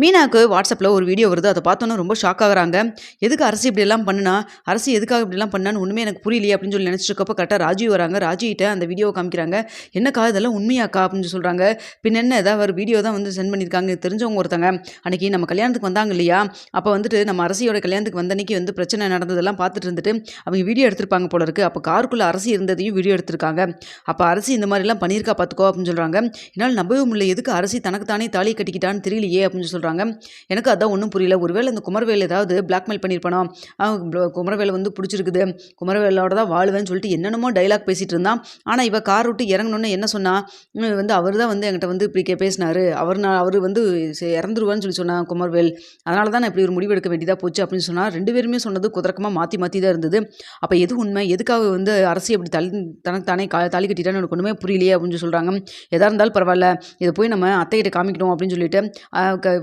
மீனாவுக்கு வாட்ஸ்அப்பில் ஒரு வீடியோ வருது. அதை பார்த்தோன்னே ரொம்ப ஷாக் ஆகுறாங்க. எதுக்கு அரசு இப்படிலாம் பண்ணுனா? அரசு எதுக்காக இப்படிலாம் பண்ணான்னு ஒன்றுமே எனக்கு புரியலையே அப்படின்னு சொல்லி நினச்சிருக்கப்போ கரெக்டாக ராஜி வராங்க. ராஜிகிட்ட அந்த வீடியோவை காமிக்கிறாங்க. என்னக்கா இதெல்லாம் உண்மையாக்கா அப்படின்னு சொல்கிறாங்க பின்ன என்ன? ஏதாவது ஒரு வீடியோ தான் வந்து சென்ட் பண்ணியிருக்காங்க. தெரிஞ்சவங்க ஒருத்தங்க. அன்றைக்கி நம்ம கல்யாணத்துக்கு வந்தாங்க இல்லையா? அப்போ வந்துட்டு நம்ம அரசியோட கல்யாணத்துக்கு வந்த அன்றைக்கி வந்து பிரச்சனை நடந்ததெல்லாம் பார்த்துட்டு இருந்துட்டு அவங்க வீடியோ எடுத்திருப்பாங்க போல இருக்குது அப்போ காருக்குள்ளே அரசு இருந்ததையும் வீடியோ எடுத்திருக்காங்க. அப்போ அரசி இந்த மாதிரிலாம் பண்ணியிருக்கா பார்த்துக்கோ அப்படின்னு சொல்கிறாங்க என்னால் நம்பவே முடியல. எதுக்கு அரசு தனக்கு தானே தாலி கட்டிக்கிட்டான்னு தெரியலையே அப்படின்னு சொல்லி சொல்கிறாங்க எனக்கு அதான் ஒன்றும் புரியல. ஒருவேளை இந்த குமரவேல் ஏதாவது பிளாக்மெயில் பண்ணியிருப்பானா அவன் குமரவேலை வந்து பிடிச்சிருக்குது. குமரவேலோட தான் வாழ்வேன்னு சொல்லிட்டு என்னென்னமோ டைலாக் பேசிகிட்டு இருந்தான். ஆனால் இவ கார் விட்டு இறங்கணுன்னு என்ன சொன்னா? வந்து அவர் தான் வந்து என்கிட்ட வந்து இப்படி கே பேசினாரு. அவர் நான் அவர் வந்து இறந்துருவான்னு சொல்லி சொன்னான் குமரவேல். அதனால தான் நான் இப்படி ஒரு முடிவு எடுக்க வேண்டியதாக போச்சு அப்படின்னு சொன்னால் ரெண்டு பேருமே சொன்னது குதர்க்கமாக மாற்றி மாற்றி தான் இருந்தது. அப்போ எது உண்மை? எதுக்காக வந்து அரசு அப்படி தள்ளி தனக்கு தானே கா தாலி கட்டிட்டான்னு எனக்கு ஒன்றுமே புரியலையே அப்படின்னு சொல்கிறாங்க எதாக இருந்தாலும் பரவாயில்ல. இதை போய் நம்ம அத்தைகிட்ட காமிக்கணும் அப்படின்னு சொல்லிட்டு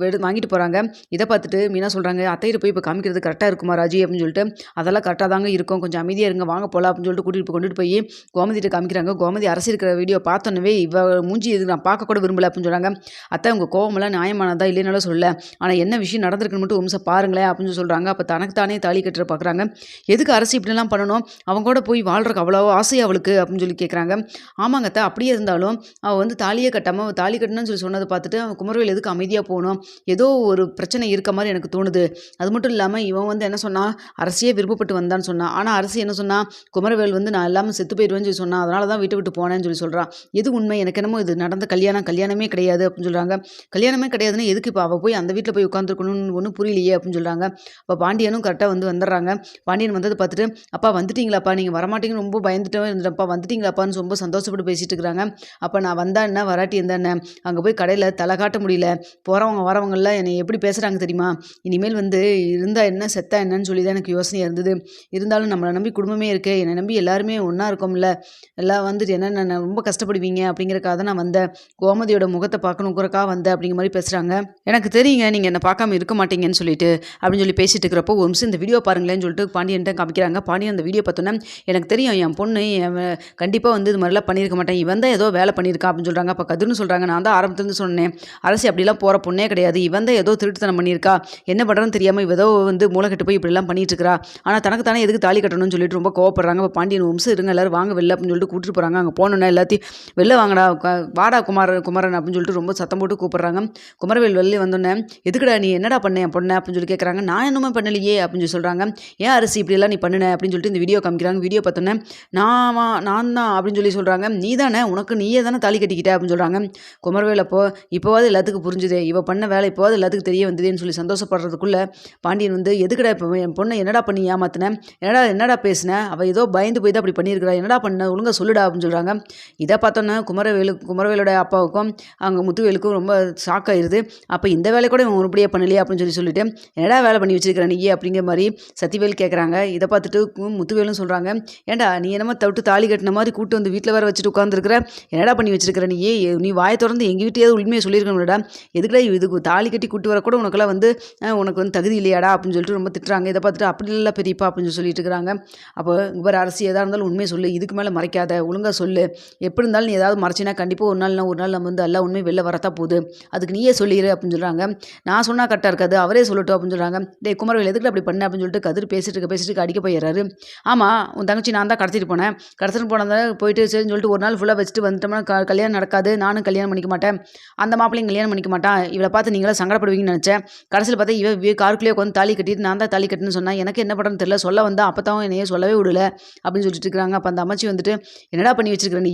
ஆஹ் வாங்கிட்டு போகிறாங்க இதை பார்த்துட்டு மீனா சொல்கிறாங்க அத்தைகிட்ட போய் இப்போ காமிக்கிறது கரெக்டாக இருக்குமா ராஜி? அப்படின்னு சொல்லிட்டு அதெல்லாம் கரெக்டாக தாங்க இருக்கும். கொஞ்சம் அமைதியாக இருங்க வாங்க போகலாம் அப்படின்னு சொல்லிட்டு கூட்டிகிட்டு கொண்டுட்டு போய் கோமதியிட்ட காமிக்கிறாங்க. கோமதி அரசு இருக்கிற வீடியோ பார்த்தோன்னே இவ மூஞ்சி இது நான் பார்க்க கூட விரும்பல அப்படின்னு சொல்கிறாங்க அத்தை உங்கள் கோவமெல்லாம் நியாயமானதா இல்லைனாலும் சொல்ல ஆனால் என்ன விஷயம் நடந்திருக்குன்னு மட்டும் ஒம்சை பாருங்களேன். அப்படின்னு சொல்கிறாங்க அப்போ தனக்கு தானே தாலி கட்டுற பார்க்குறாங்க எதுக்கு அரசு இப்படிலாம் பண்ணணும்? அவங்க கூட போய் வாழ்கிறக்கு அவ்வளோ ஆசை அவளுக்கு? அப்படின்னு சொல்லி கேட்குறாங்க ஆமாங்க அத்தை அப்படியே இருந்தாலும் அவள் வந்து தாலியே கட்டாமல் தாலி கட்டணும்னு சொல்லி சொன்னதை பார்த்துட்டு அவன் குமரவேல் எதுக்கு அமைதியாக போகணும்? ஏதோ ஒரு பிரச்சனை இருக்க மாதிரி எனக்கு தோணுது. அது மட்டும் இல்லாமல் இவன் வந்து என்ன சொன்னால் அரசியே விருப்பப்பட்டு வந்தான்னு சொன்னான் ஆனால் அரசு என்ன சொன்னால் குமரவேல் வந்து நான் எல்லாமே செத்து போயிடுவேன்னு சொல்லி சொன்னான் அதனால தான் விட்டு விட்டு போனேன்னு சொல்லி சொல்கிறான் எது உண்மை? எனக்கு என்னமோ இது நடந்த கல்யாணம் கல்யாணமே கிடையாது அப்படின்னு சொல்கிறாங்க கல்யாணமே கிடையாதுன்னு எதுக்கு இப்போ அவள் போய் அந்த வீட்டில் போய் உட்காந்துருக்கணும்னு ஒன்றும் புரியலையே அப்படின்னு சொல்கிறாங்க அப்போ பாண்டியனும் கரெக்டாக வந்து வந்துடுறாங்க. பாண்டியன் வந்தது பார்த்துட்டு அப்பா வந்துட்டீங்களாப்பா? நீங்கள் வரமாட்டீங்கன்னு ரொம்ப பயந்துட்டே இருந்துட்டப்பா வந்துட்டீங்களாப்பான்னு ரொம்ப சந்தோஷப்பட்டு பேசிட்டு இருக்கிறாங்க. அப்போ நான் வந்தா என்ன? வராட்டி இருந்தா என்ன? அங்கே போய் கடையில் தலை காட்ட முடியல. போகிறவங்க வரவங்க வரவங்கெல்லாம் என்னை எப்படி பேசுகிறாங்க தெரியுமா? இனிமேல் வந்து இருந்தால் என்ன செத்தா என்னன்னு சொல்லி தான் எனக்கு யோசனையாக இருந்தது. இருந்தாலும் நம்மளை நம்பி குடும்பமே இருக்கு என்னை நம்பி எல்லாருமே ஒன்றா இருக்கோம்ல எல்லாம் வந்துட்டு என்ன நான் ரொம்ப கஷ்டப்படுவீங்க அப்படிங்கிறக்காக தான் நான் வந்தேன். கோமதியோட முகத்தை பார்க்கணுங்கிறக்காக வந்தேன் அப்படிங்கிற மாதிரி பேசுகிறாங்க எனக்கு தெரியுங்க நீங்கள் என்னை பார்க்காம இருக்க மாட்டீங்கன்னு சொல்லிட்டு அப்படின்னு சொல்லி பேசிட்டு இருக்கிறப்போ ஒரு நிமிஷம் இந்த வீடியோ பாருங்களேன்னு சொல்லிட்டு பாண்டியன்ட்ட காமிக்கிறாங்க. பாண்டியன் அந்த வீடியோ பார்த்தோன்னே எனக்கு தெரியும் என் பொண்ணு கண்டிப்பாக வந்து இது மாதிரிலாம் பண்ணியிருக்க மாட்டேன். இவன் தான் ஏதோ வேலை பண்ணியிருக்கான் அப்படின்னு சொல்கிறாங்க அப்போ கதிர்னு சொல்கிறாங்க நான் தான் ஆரம்பத்துலேருந்து சொன்னேன். அரசு அப்படிலாம் போகிற பொண்ணே கிடையாது. இவன் தான் ஏதோ திருட்டுத்தனம் பண்ணியிருக்கா. என்ன பண்ணுறதுன்னு தெரியாமல் இவ ஏதோ வந்து மூளைக்கட்டு போய் இப்படிலாம் பண்ணிட்டு இருக்கா ஆனால் தனக்கு தானே எதுக்கு தாலி கட்டணும்னு சொல்லிட்டு ரொம்ப கோவப்படுறாங்க. இப்போ பாண்டியன் வம்சம் இருங்க எல்லாரும் வாங்க வெளில அப்படின்னு சொல்லிட்டு கூட்டிட்டு போகிறாங்க அங்கே போனோன்னே எல்லாத்தையும் வெளில வாங்கடா வாடா குமார குமரன் அப்படின்னு சொல்லிட்டு ரொம்ப சத்தம் போட்டு கூப்பிட்றாங்க. குமரவேல் வெளில வந்தோடனே எதுக்குடா நீ என்னடா பண்ண என் பொண்ணு? அப்படின்னு சொல்லி கேட்குறாங்க நான் என்னமே பண்ணலையே அப்படின்னு சொல்லி சொல்கிறாங்க ஏன் அரிசி இப்படிலாம் நீ பண்ணுன? அப்படின்னு சொல்லிட்டு இந்த வீடியோ காமிக்கிறாங்க. வீடியோ பார்த்தோன்னே நான் வா- நான் தான் அப்படின்னு சொல்லி சொல்கிறாங்க நீ தானே உனக்கு நீயே தானே தாலி கட்டிக்கிட்ட? அப்படின்னு சொல்கிறாங்க குமரவேல் அப்போ இப்போவாது எல்லாத்துக்கும் புரிஞ்சுது இவ பண்ண வேலை இப்போது எல்லாத்துக்கும் தெரிய வந்ததுன்னு சொல்லி சந்தோஷப்படுறதுக்குள்ளே பாண்டியன் வந்து எதுக்குடா இப்போ என் பொண்ணை என்னடா பண்ணி ஏமாத்தினேன் என்னடா என்னடா பேசினேன் அவள் ஏதோ பயந்து போய் தான் அப்படி பண்ணியிருக்கிறா. என்னடா பண்ண? ஒழுங்காக சொல்லுடா அப்படின்னு சொல்கிறாங்க இதை பார்த்தோன்னே குமரவேலு குமரவேலோட அப்பாவுக்கும் அவங்க முத்துவேலுக்கும் ரொம்ப ஷாக் ஆயிடுது அப்போ இந்த வேலை கூட இவன் உருப்படியாக பண்ணலையே? அப்படின்னு சொல்லி சொல்லிட்டு என்னடா வேலை பண்ணி வச்சிருக்கிற நீ? அப்படிங்கிற மாதிரி சத்திவேல் கேட்குறாங்க இதை பார்த்துட்டு முத்துவேலும் சொல்கிறாங்க ஏன்டா நீ என்னமோ தவிட்டு தாலி கட்டின மாதிரி கூட்டு வந்து வீட்டில் வேறு வச்சுட்டு உட்காந்துருக்குற என்னடா பண்ணி வச்சிருக்கிற நீ? நீ வாயை திறந்து எங்கள் வீட்டையாவது உண்மையை சொல்லியிருக்கணும்டா எதுக்குடா இதுக்கு தாலி கட்டி கூட்டு வர கூட உனக்கெல்லாம் வந்து உனக்கு வந்து தகுதி இல்லையாடா அப்படின்னு சொல்லிட்டு ரொம்ப திட்டுறாங்க. இதை பார்த்துட்டு அப்படி இல்லை பெரியப்பா அப்படின்னு சொல்லிட்டு இருக்கிறாங்க. அப்போ இவர் அரசு எதாக இருந்தாலும் உண்மையை சொல்லு. இதுக்கு மேலே மறைக்காத. ஒழுங்காக சொல்லு. எப்படி இருந்தாலும் நீ ஏதாவது மறைச்சினா கண்டிப்பாக ஒரு நாள் நான் ஒரு நாள் நம்ம வந்து எல்லாம் உண்மை வெளில வரத்தா போகுது. அதுக்கு நீயே சொல்லிடு அப்படின்னு சொல்கிறாங்க நான் சொன்னால் கரெக்டாக இருக்காது. அவரே சொல்லட்டும் அப்படின்னு சொல்கிறாங்க டே குமரவேல் எதுக்கு அப்படி பண்ண? அப்படின்னு சொல்லிட்டு கதிர் பேசிட்டு இருக்க பேசிட்டு இருக்க அடிக்க போயிடுறாரு. ஆமாம் உன் தங்கச்சி நான் தான் கடத்திட்டு போனேன். கடத்திட்டு போனதை போயிட்டு சரின்னு சொல்லிட்டு ஒரு நாள் ஃபுல்லாக வச்சுட்டு வந்துட்டோம்னா க கல்யாணம் நடக்காது. நானும் கல்யாணம் பண்ணிக்க மாட்டேன். அந்த மாப்பிள்ளையும் கல்யாணம் பண்ணிக்க மாட்டான். இவளை பார்த்து நீங்கள் நீங்களும் சங்கடப்படுவீங்கன்னு நினச்சேன். கடைசியில் பார்த்தா இவ காருக்குள்ளேயே உட்காந்து தாலி கட்டிட்டு நான் தான் தாலி கட்டுன்னு சொன்னேன் எனக்கு என்ன பண்ணுறேன்னு தெரியல சொல்ல வந்தால் அப்போ என்னையே சொல்லவே விடல அப்படின்னு சொல்லிட்டு இருக்காங்க அப்போ அந்த அமைச்சி வந்துட்டு என்னடா பண்ணி வச்சிருக்கிற நீ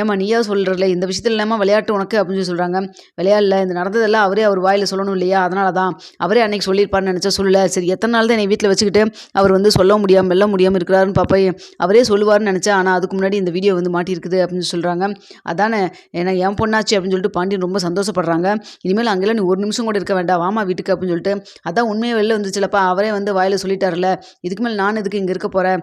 ஏமா நீயா சொல்கிறல இந்த விஷயத்தில் இல்லாமல் விளையாட்டு உனக்கு? அப்படின்னு சொல்லி சொல்கிறாங்க விளையாடல இந்த நடந்ததெல்லாம் அவரே அவர் வாயில் சொல்லணும் இல்லையா? அதனால தான் அவரே அன்னைக்கு சொல்லியிருப்பார்னு நினச்சா சொல்லல. சரி எத்தனை நாள் தான் என்னை வீட்டில் வச்சுக்கிட்டு அவர் வந்து சொல்ல முடியாமல் வெல்ல முடியாமல் இருக்கிறாருன்னு பாப்பா அவரே சொல்லுவார்னு நினச்சேன் ஆனால் அதுக்கு முன்னாடி இந்த வீடியோ வந்து மாட்டியிருக்குது அப்படின்னு சொல்கிறாங்க அதானே ஏன்னா என் பொண்ணாச்சு அப்படின்னு சொல்லிட்டு பாண்டியன் ரொம்ப சந்தோஷப்படுறாங்க. இனிமேல் அங்கெல்லாம் நீ ஒரு நிமிஷம் கூட இருக்க வேண்டாம் வாமா வீட்டுக்கு அப்படின்னு சொல்லிட்டு அதான் உண்மையை வெளில வந்துச்சுலப்பா. அவரே வந்து வாயில் சொல்லிட்டார்ல இதுக்கு மேலே நான் எதுக்கு இங்கே இருக்க போகிறேன்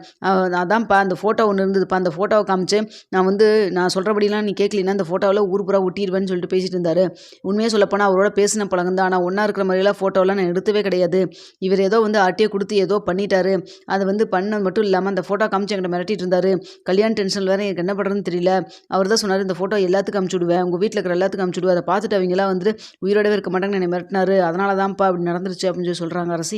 அதான்ப்பா அந்த ஃபோட்டோ ஒன்று இருந்ததுப்பா. அந்த ஃபோட்டோவை காமிச்சு நான் வந்து நான் சொல்கிறபடிலாம் நீ கேட்கலின்னா அந்த ஃபோட்டோவில் ஊர் பூரா ஒட்டிடுவேன்னு சொல்லிட்டு பேசிட்டு இருந்தார். உண்மையே சொல்லப்போனால் அவரோட பேசின பழகம் தான். ஆனால் ஒன்றா இருக்கிற மாதிரிலாம் ஃபோட்டோலாம் நான் எடுத்தவே கிடையாது. இவர் ஏதோ வந்து ஆட்டியை கொடுத்து ஏதோ பண்ணிட்டாரு. அதை வந்து பண்ணது மட்டும் இல்லாமல் அந்த ஃபோட்டோ காமிச்சு என்கிட்ட மிரட்டிட்டு இருந்தார். கல்யாண டென்ஷனில் வேறு எனக்கு என்ன பண்ணுறதுன்னு தெரியல. அவர் தான் சொன்னார் இந்த ஃபோட்டோ எல்லாத்துக்கும் அமுச்சு விடுவேன். உங்கள் வீட்டில் இருக்கிற எல்லாத்துக்கும் அமுச்சு விடுவேன். அதை பார்த்துட்டு அவங்களாம் வந்துட்டு உயிரோடவே இருக்க மாட்டாங்க. நாராயணன் என்னை மிரட்டினாரு. அதனால தான்ப்பா அப்படி நடந்துருச்சு அப்படின்னு சொல்லி சொல்கிறாங்க அரசி.